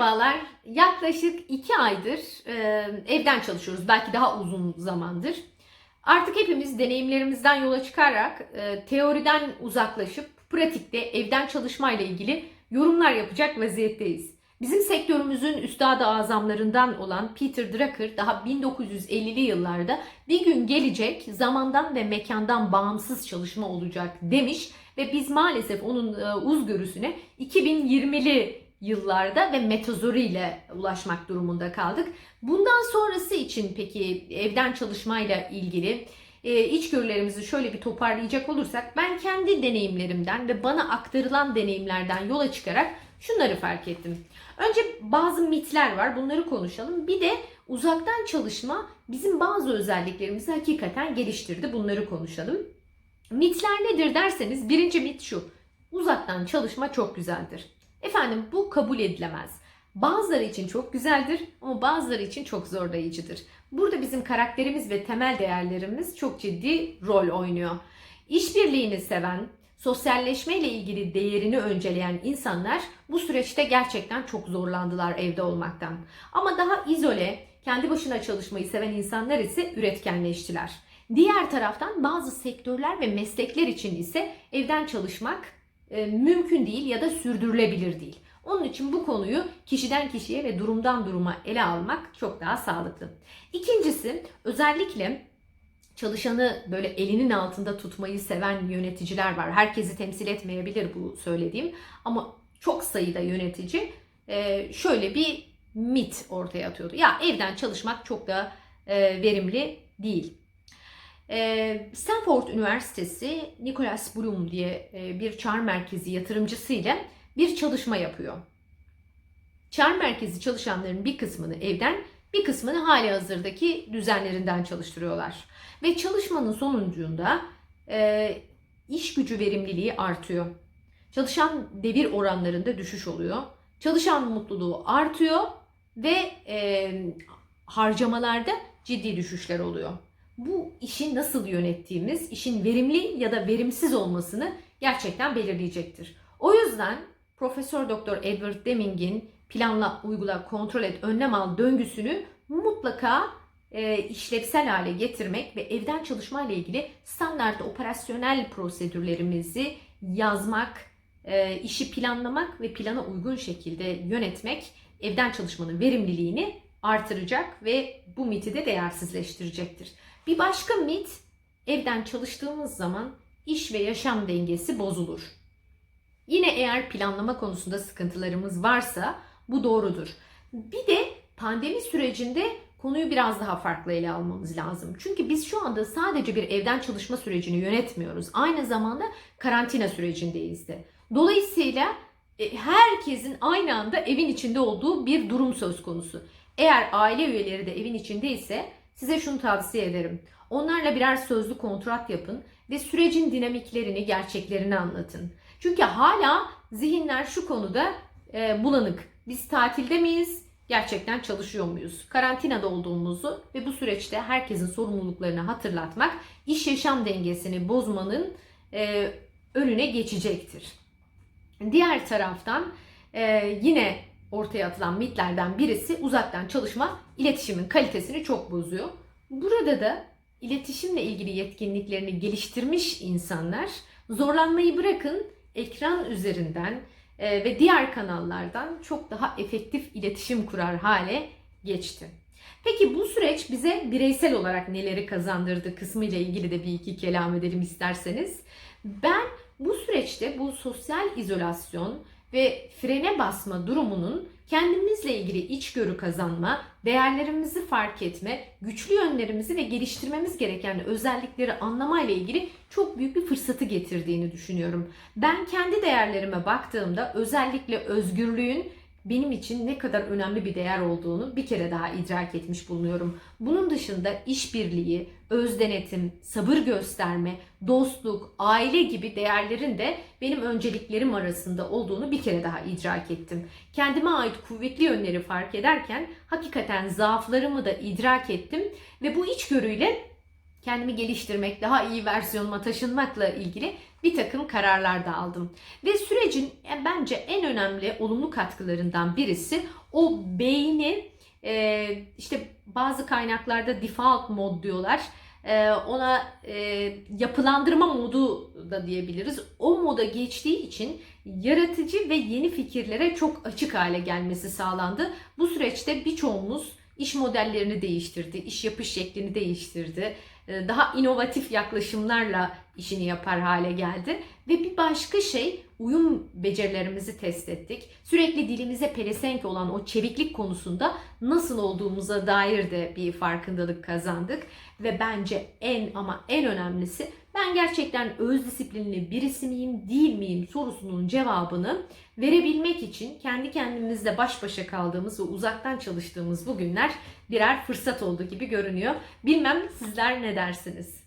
Merhabalar. Yaklaşık iki aydır e, evden çalışıyoruz. Belki daha uzun zamandır. Artık hepimiz deneyimlerimizden yola çıkarak e, teoriden uzaklaşıp pratikte evden çalışmayla ilgili yorumlar yapacak vaziyetteyiz. Bizim sektörümüzün üstadı azamlarından olan Peter Drucker daha 1950'li yıllarda bir gün gelecek zamandan ve mekandan bağımsız çalışma olacak demiş ve biz maalesef onun e, uzgörüsüne 2020'li yıllarda ve metazori ile ulaşmak durumunda kaldık. Bundan sonrası için peki evden çalışmayla ilgili e, içgörülerimizi şöyle bir toparlayacak olursak ben kendi deneyimlerimden ve bana aktarılan deneyimlerden yola çıkarak şunları fark ettim. Önce bazı mitler var bunları konuşalım. Bir de uzaktan çalışma bizim bazı özelliklerimizi hakikaten geliştirdi bunları konuşalım. Mitler nedir derseniz birinci mit şu. Uzaktan çalışma çok güzeldir. Efendim bu kabul edilemez. Bazıları için çok güzeldir ama bazıları için çok zorlayıcıdır. Burada bizim karakterimiz ve temel değerlerimiz çok ciddi rol oynuyor. İşbirliğini seven, sosyalleşme ile ilgili değerini önceleyen insanlar bu süreçte gerçekten çok zorlandılar evde olmaktan. Ama daha izole, kendi başına çalışmayı seven insanlar ise üretkenleştiler. Diğer taraftan bazı sektörler ve meslekler için ise evden çalışmak e, mümkün değil ya da sürdürülebilir değil. Onun için bu konuyu kişiden kişiye ve durumdan duruma ele almak çok daha sağlıklı. İkincisi özellikle çalışanı böyle elinin altında tutmayı seven yöneticiler var. Herkesi temsil etmeyebilir bu söylediğim ama çok sayıda yönetici e, şöyle bir mit ortaya atıyordu. Ya evden çalışmak çok da e, verimli değil. E, Stanford Üniversitesi Nicholas Bloom diye e, bir çağrı merkezi yatırımcısıyla bir çalışma yapıyor. Çağrı merkezi çalışanların bir kısmını evden, bir kısmını hali hazırdaki düzenlerinden çalıştırıyorlar. Ve çalışmanın sonucunda e, iş gücü verimliliği artıyor. Çalışan devir oranlarında düşüş oluyor. Çalışan mutluluğu artıyor ve e, harcamalarda ciddi düşüşler oluyor. Bu işi nasıl yönettiğimiz, işin verimli ya da verimsiz olmasını gerçekten belirleyecektir. O yüzden Profesör Doktor Edward Deming'in planla, uygula, kontrol et, önlem al döngüsünü mutlaka e, işlevsel hale getirmek ve evden çalışma ile ilgili standart operasyonel prosedürlerimizi yazmak, e, işi planlamak ve plana uygun şekilde yönetmek evden çalışmanın verimliliğini artıracak ve bu miti de değersizleştirecektir. Bir başka mit evden çalıştığımız zaman iş ve yaşam dengesi bozulur. Yine eğer planlama konusunda sıkıntılarımız varsa bu doğrudur. Bir de pandemi sürecinde konuyu biraz daha farklı ele almamız lazım. Çünkü biz şu anda sadece bir evden çalışma sürecini yönetmiyoruz. Aynı zamanda karantina sürecindeyiz de. Dolayısıyla e, herkesin aynı anda evin içinde olduğu bir durum söz konusu. Eğer aile üyeleri de evin içindeyse size şunu tavsiye ederim. Onlarla birer sözlü kontrat yapın ve sürecin dinamiklerini, gerçeklerini anlatın. Çünkü hala zihinler şu konuda e, bulanık. Biz tatilde miyiz? Gerçekten çalışıyor muyuz? Karantinada olduğumuzu ve bu süreçte herkesin sorumluluklarını hatırlatmak iş yaşam dengesini bozmanın e, önüne geçecektir. Diğer taraftan e, yine ortaya atılan mitlerden birisi uzaktan çalışma iletişimin kalitesini çok bozuyor. Burada da iletişimle ilgili yetkinliklerini geliştirmiş insanlar zorlanmayı bırakın ekran üzerinden e, ve diğer kanallardan çok daha efektif iletişim kurar hale geçti. Peki bu süreç bize bireysel olarak neleri kazandırdı kısmı ile ilgili de bir iki kelam edelim isterseniz. Ben bu süreçte bu sosyal izolasyon ve frene basma durumunun kendimizle ilgili içgörü kazanma, değerlerimizi fark etme, güçlü yönlerimizi ve geliştirmemiz gereken özellikleri anlamayla ilgili çok büyük bir fırsatı getirdiğini düşünüyorum. Ben kendi değerlerime baktığımda özellikle özgürlüğün benim için ne kadar önemli bir değer olduğunu bir kere daha idrak etmiş bulunuyorum. Bunun dışında işbirliği, özdenetim, sabır gösterme, dostluk, aile gibi değerlerin de benim önceliklerim arasında olduğunu bir kere daha idrak ettim. Kendime ait kuvvetli yönleri fark ederken hakikaten zaaflarımı da idrak ettim ve bu içgörüyle kendimi geliştirmek, daha iyi versiyonuma taşınmakla ilgili bir takım kararlar da aldım. Ve sürecin e, bence en önemli olumlu katkılarından birisi o beyni e, işte bazı kaynaklarda default mod diyorlar. E, ona yapılandırma modu da diyebiliriz. O moda geçtiği için yaratıcı ve yeni fikirlere çok açık hale gelmesi sağlandı. Bu süreçte birçoğumuz iş modellerini değiştirdi, iş yapış şeklini değiştirdi. E, Daha inovatif yaklaşımlarla işini yapar hale geldi. Ve bir başka şey uyum becerilerimizi test ettik. Sürekli dilimize pelesenk olan o çeviklik konusunda nasıl olduğumuza dair de bir farkındalık kazandık. Ve bence en ama en önemlisi ben gerçekten öz disiplinli birisi miyim değil miyim sorusunun cevabını verebilmek için kendi kendimizle baş başa kaldığımız ve uzaktan çalıştığımız bu günler birer fırsat oldu gibi görünüyor. Bilmem sizler ne dersiniz?